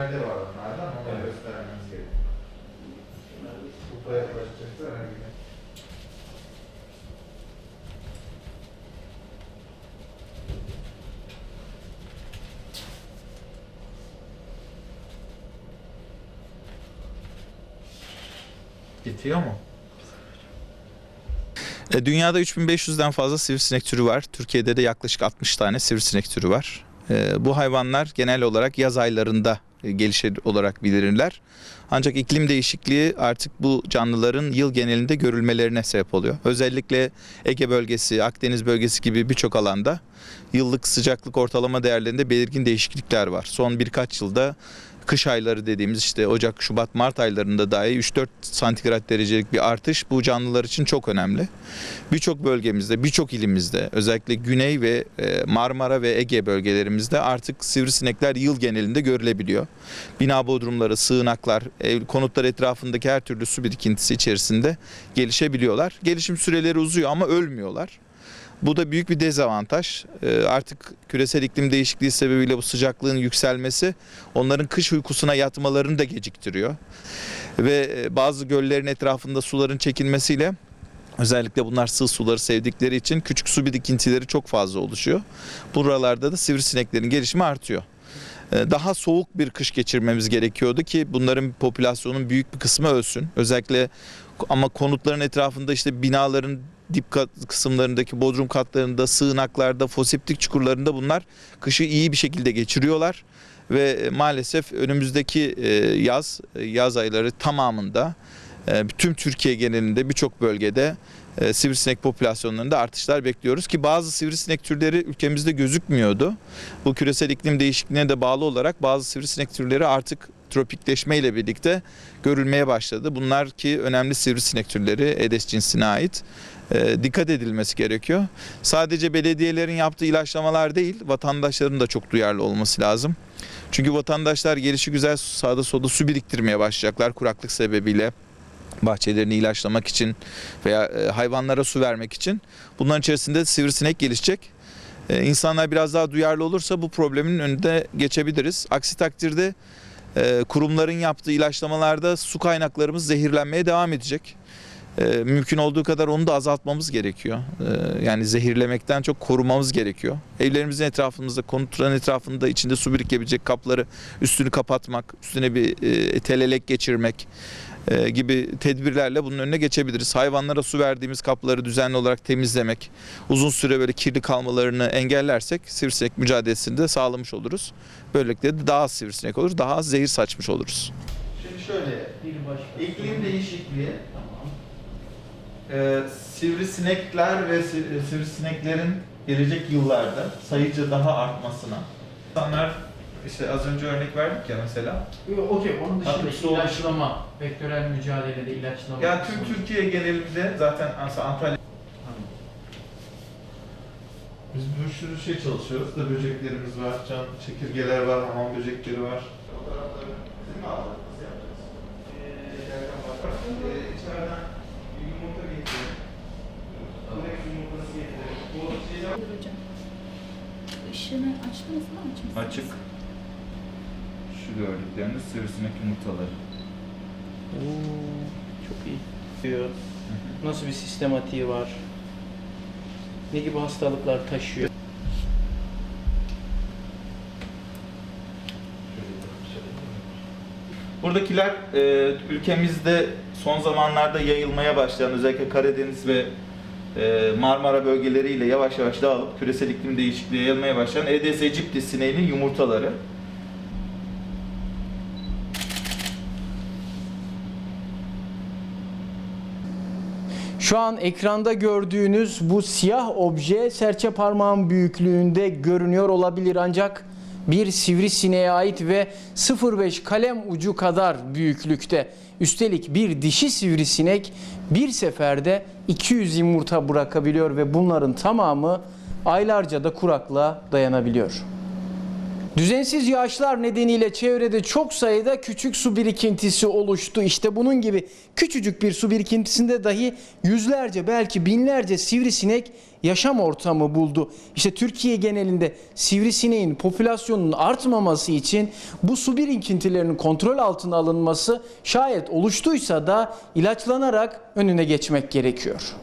Nerede var onlardan onları göstermemiz gerekiyor. Kupa yaklaşacaklar her gün. Bitiyor mu? E, Dünyada 3500'den fazla sivrisinek türü var. Türkiye'de de yaklaşık 60 tane sivrisinek türü var. E, Bu hayvanlar genel olarak yaz aylarında e, gelişir olarak bilirler. Ancak iklim değişikliği artık bu canlıların yıl genelinde görülmelerine sebep oluyor. Özellikle Ege bölgesi, Akdeniz bölgesi gibi birçok alanda yıllık sıcaklık ortalama değerlerinde belirgin değişiklikler var. Son birkaç yılda kış ayları dediğimiz işte Ocak, Şubat, Mart aylarında dahi 3-4 santigrat derecelik bir artış bu canlılar için çok önemli. Birçok bölgemizde, birçok ilimizde özellikle Güney ve e, Marmara ve Ege bölgelerimizde artık sivrisinekler yıl genelinde görülebiliyor. Bina bodrumları, sığınaklar, ev, konutlar etrafındaki her türlü su birikintisi içerisinde gelişebiliyorlar. Gelişim süreleri uzuyor ama ölmüyorlar. Bu da büyük bir dezavantaj. Ee, Artık küresel iklim değişikliği sebebiyle bu sıcaklığın yükselmesi onların kış uykusuna yatmalarını da geciktiriyor. Ve e, bazı göllerin etrafında suların çekilmesiyle özellikle bunlar sığ suları sevdikleri için küçük su birikintileri çok fazla oluşuyor. Buralarda da sivrisineklerin gelişimi artıyor. Ee, Daha soğuk bir kış geçirmemiz gerekiyordu ki bunların popülasyonun büyük bir kısmı ölsün. Özellikle ama konutların etrafında işte binaların dip kat kısımlarındaki bodrum katlarında, sığınaklarda, foseptik çukurlarında bunlar kışı iyi bir şekilde geçiriyorlar ve e, maalesef önümüzdeki e, yaz e, yaz ayları tamamında tüm Türkiye genelinde birçok bölgede e, sivrisinek popülasyonlarında artışlar bekliyoruz ki bazı sivrisinek türleri ülkemizde gözükmüyordu. Bu küresel iklim değişikliğine de bağlı olarak bazı sivrisinek türleri artık tropikleşme ile birlikte görülmeye başladı. Bunlar ki önemli sivrisinek türleri Aedes cinsine ait. E, dikkat edilmesi gerekiyor. Sadece belediyelerin yaptığı ilaçlamalar değil, vatandaşların da çok duyarlı olması lazım. Çünkü vatandaşlar gelişi güzel sağda solda su biriktirmeye başlayacaklar kuraklık sebebiyle bahçelerini ilaçlamak için veya e, hayvanlara su vermek için. Bunların içerisinde sivrisinek gelişecek. E, İnsanlar biraz daha duyarlı olursa bu problemin önünde geçebiliriz. Aksi takdirde e, kurumların yaptığı ilaçlamalarda su kaynaklarımız zehirlenmeye devam edecek. Mümkün olduğu kadar onu da azaltmamız gerekiyor. Yani zehirlemekten çok korumamız gerekiyor. Evlerimizin etrafımızda, konutların etrafında içinde su birikebilecek kapları üstünü kapatmak, üstüne bir telelek geçirmek e, gibi tedbirlerle bunun önüne geçebiliriz. Hayvanlara su verdiğimiz kapları düzenli olarak temizlemek, uzun süre böyle kirli kalmalarını engellersek sivrisinek mücadelesini de sağlamış oluruz. Böylelikle de daha az sivrisinek olur, daha az zehir saçmış oluruz. Şimdi şöyle, Bir başka. iklim değişikliği Tamam. e, sivrisinekler ve si- sivrisineklerin gelecek yıllarda sayıca daha artmasına insanlar işte az önce örnek verdik ya mesela. Okey, onun dışında soğuk. ilaçlama, vektörel mücadelede ilaçlama. Ya kısmı. tüm Türkiye genelinde zaten mesela Antalya biz bir sürü şey çalışıyoruz da böceklerimiz var, can çekirgeler var, hamam böcekleri var. Işığını açtınız mı? Açık. Şu gördükleriniz sivrisinek yumurtaları. Oo, çok iyi. Diyor. Nasıl bir sistematiği var? Ne gibi hastalıklar taşıyor? Buradakiler e, ülkemizde son zamanlarda yayılmaya başlayan özellikle Karadeniz ve e, Marmara bölgeleriyle yavaş yavaş dağılıp küresel iklim değişikliği yayılmaya başlayan Aedes aegypti sineğinin yumurtaları. Şu an ekranda gördüğünüz bu siyah obje serçe parmağın büyüklüğünde görünüyor olabilir ancak bir sivrisineğe ait ve 0.5 kalem ucu kadar büyüklükte. Üstelik bir dişi sivrisinek bir seferde 200 yumurta bırakabiliyor ve bunların tamamı aylarca da kuraklığa dayanabiliyor. Düzensiz yağışlar nedeniyle çevrede çok sayıda küçük su birikintisi oluştu. İşte bunun gibi küçücük bir su birikintisinde dahi yüzlerce belki binlerce sivrisinek yaşam ortamı buldu. İşte Türkiye genelinde sivrisineğin popülasyonunun artmaması için bu su birikintilerinin kontrol altına alınması şayet oluştuysa da ilaçlanarak önüne geçmek gerekiyor.